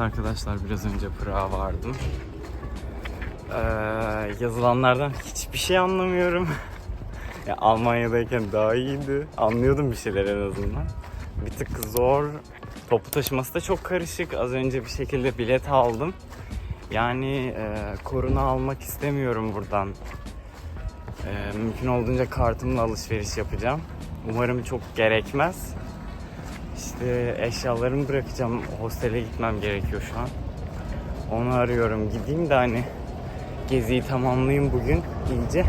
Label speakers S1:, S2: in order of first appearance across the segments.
S1: Arkadaşlar biraz önce Prag'a vardım. Ee, yazılanlardan hiçbir şey anlamıyorum. ya, Almanya'dayken daha iyiydi. Anlıyordum bir şeyler en azından. Bir tık zor. Toplu taşıması da çok karışık. Az önce bir şekilde bilet aldım. Yani e, korona almak istemiyorum buradan. E, mümkün olduğunca kartımla alışveriş yapacağım. Umarım çok gerekmez. İşte eşyalarımı bırakacağım. Hostele gitmem gerekiyor şu an. Onu arıyorum. Gideyim de hani geziyi tamamlayayım bugün iyice.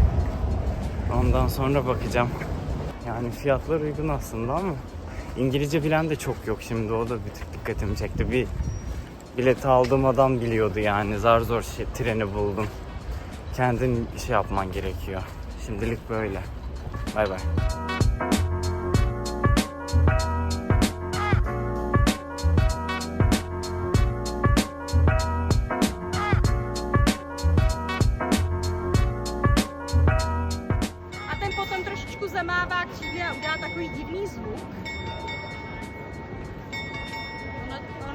S1: Ondan sonra bakacağım. Yani fiyatlar uygun aslında ama İngilizce bilen de çok yok şimdi. O da bir tık dikkatimi çekti. Bir bileti aldığım adam biliyordu yani. Zar zor şey, treni buldum. Kendin şey yapman gerekiyor. Şimdilik böyle. Bay bay.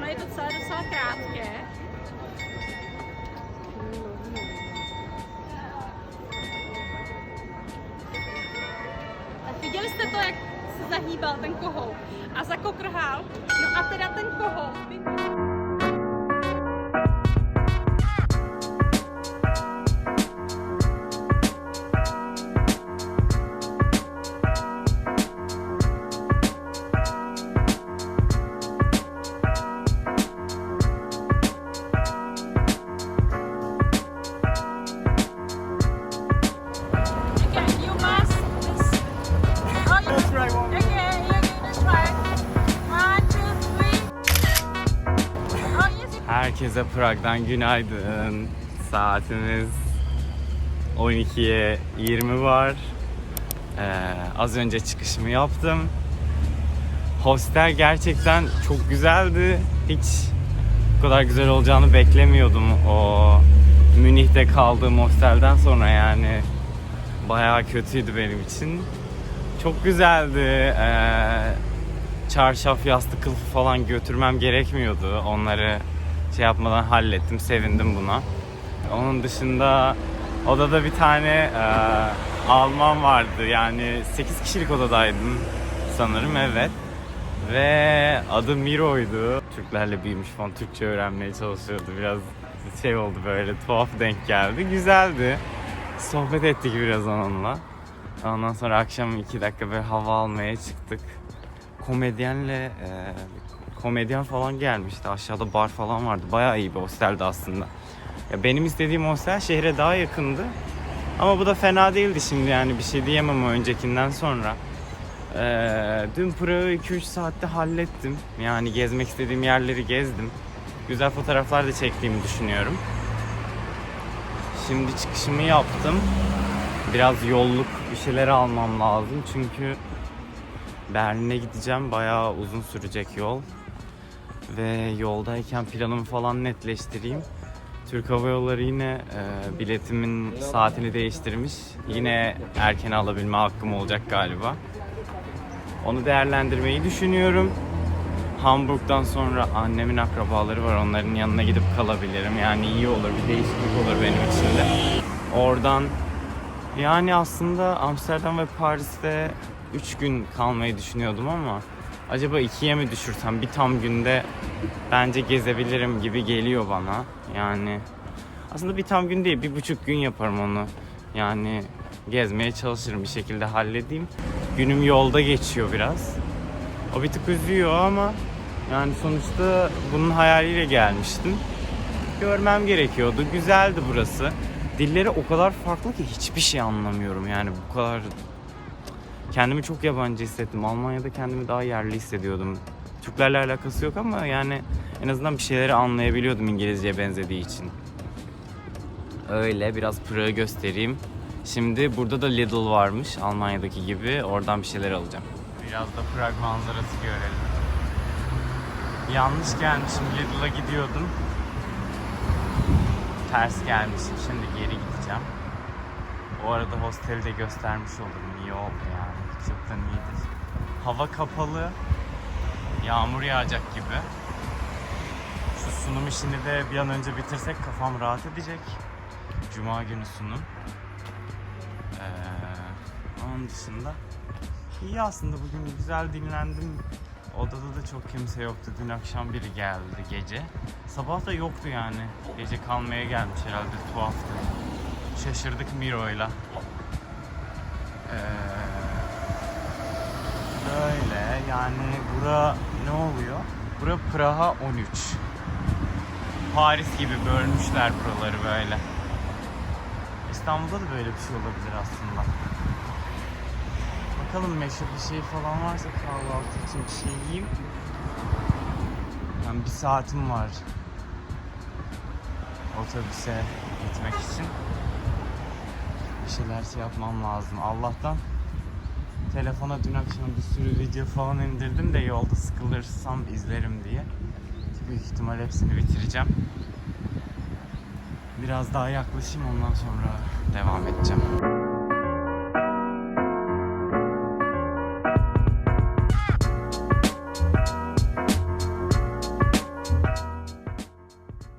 S2: Ono, je to celé docela krátké. Viděli jste to, jak se zahýbal ten kohout a zakokrhal? No a teda ten kohout.
S1: Herkese Prag'dan günaydın. Saatimiz 12'ye 20 var. Ee, az önce çıkışımı yaptım. Hostel gerçekten çok güzeldi. Hiç bu kadar güzel olacağını beklemiyordum o Münih'te kaldığım hostelden sonra yani bayağı kötüydü benim için. Çok güzeldi. Ee, çarşaf, yastık kılıfı falan götürmem gerekmiyordu. Onları şey yapmadan hallettim. Sevindim buna. Onun dışında odada bir tane e, Alman vardı. Yani 8 kişilik odadaydım sanırım evet. Ve adı Miro'ydu. Türklerle büyümüş falan Türkçe öğrenmeye çalışıyordu. Biraz şey oldu böyle tuhaf denk geldi. Güzeldi. Sohbet ettik biraz onunla. Ondan sonra akşam iki dakika böyle hava almaya çıktık. Komedyenle e, komedyen falan gelmişti. Aşağıda bar falan vardı. Bayağı iyi bir hosteldi aslında. Ya benim istediğim hostel şehre daha yakındı. Ama bu da fena değildi şimdi yani bir şey diyemem o öncekinden sonra. Ee, dün Prag'ı 2-3 saatte hallettim. Yani gezmek istediğim yerleri gezdim. Güzel fotoğraflar da çektiğimi düşünüyorum. Şimdi çıkışımı yaptım. Biraz yolluk bir şeyler almam lazım çünkü Berlin'e gideceğim. Bayağı uzun sürecek yol. Ve yoldayken planımı falan netleştireyim. Türk Hava Yolları yine e, biletimin saatini değiştirmiş. Yine erken alabilme hakkım olacak galiba. Onu değerlendirmeyi düşünüyorum. Hamburg'dan sonra annemin akrabaları var. Onların yanına gidip kalabilirim. Yani iyi olur, bir değişiklik olur benim için de. Oradan yani aslında Amsterdam ve Paris'te 3 gün kalmayı düşünüyordum ama acaba ikiye mi düşürsem bir tam günde bence gezebilirim gibi geliyor bana. Yani aslında bir tam gün değil bir buçuk gün yaparım onu. Yani gezmeye çalışırım bir şekilde halledeyim. Günüm yolda geçiyor biraz. O bir tık üzüyor ama yani sonuçta bunun hayaliyle gelmiştim. Görmem gerekiyordu. Güzeldi burası. Dilleri o kadar farklı ki hiçbir şey anlamıyorum. Yani bu kadar kendimi çok yabancı hissettim. Almanya'da kendimi daha yerli hissediyordum. Türklerle alakası yok ama yani en azından bir şeyleri anlayabiliyordum İngilizceye benzediği için. Öyle biraz Prag'ı göstereyim. Şimdi burada da Lidl varmış Almanya'daki gibi. Oradan bir şeyler alacağım. Biraz da Prag manzarası görelim. Yanlış gelmişim Lidl'a gidiyordum. Ters gelmişim. Şimdi geri gideceğim. O arada hosteli de göstermiş olurum. İyi oldu yani. Çoktan iyidir. Hava kapalı. Yağmur yağacak gibi. Şu sunum işini de bir an önce bitirsek kafam rahat edecek. Cuma günü sunum. Ee, onun dışında iyi aslında bugün güzel dinlendim. Odada da çok kimse yoktu. Dün akşam biri geldi gece. Sabah da yoktu yani. Gece kalmaya gelmiş herhalde tuhaftı. Şaşırdık Miro'yla. Ee, böyle yani bura ne oluyor? Bura Praha 13. Paris gibi bölmüşler buraları böyle. İstanbul'da da böyle bir şey olabilir aslında. Bakalım meşhur bir şey falan varsa kahvaltı için bir şey yiyeyim. Yani bir saatim var otobüse gitmek için. Bir şeyler şey yapmam lazım. Allah'tan telefona dün akşam bir sürü video falan indirdim de yolda sıkılırsam izlerim diye. Büyük ihtimal hepsini bitireceğim. Biraz daha yaklaşayım ondan sonra devam edeceğim.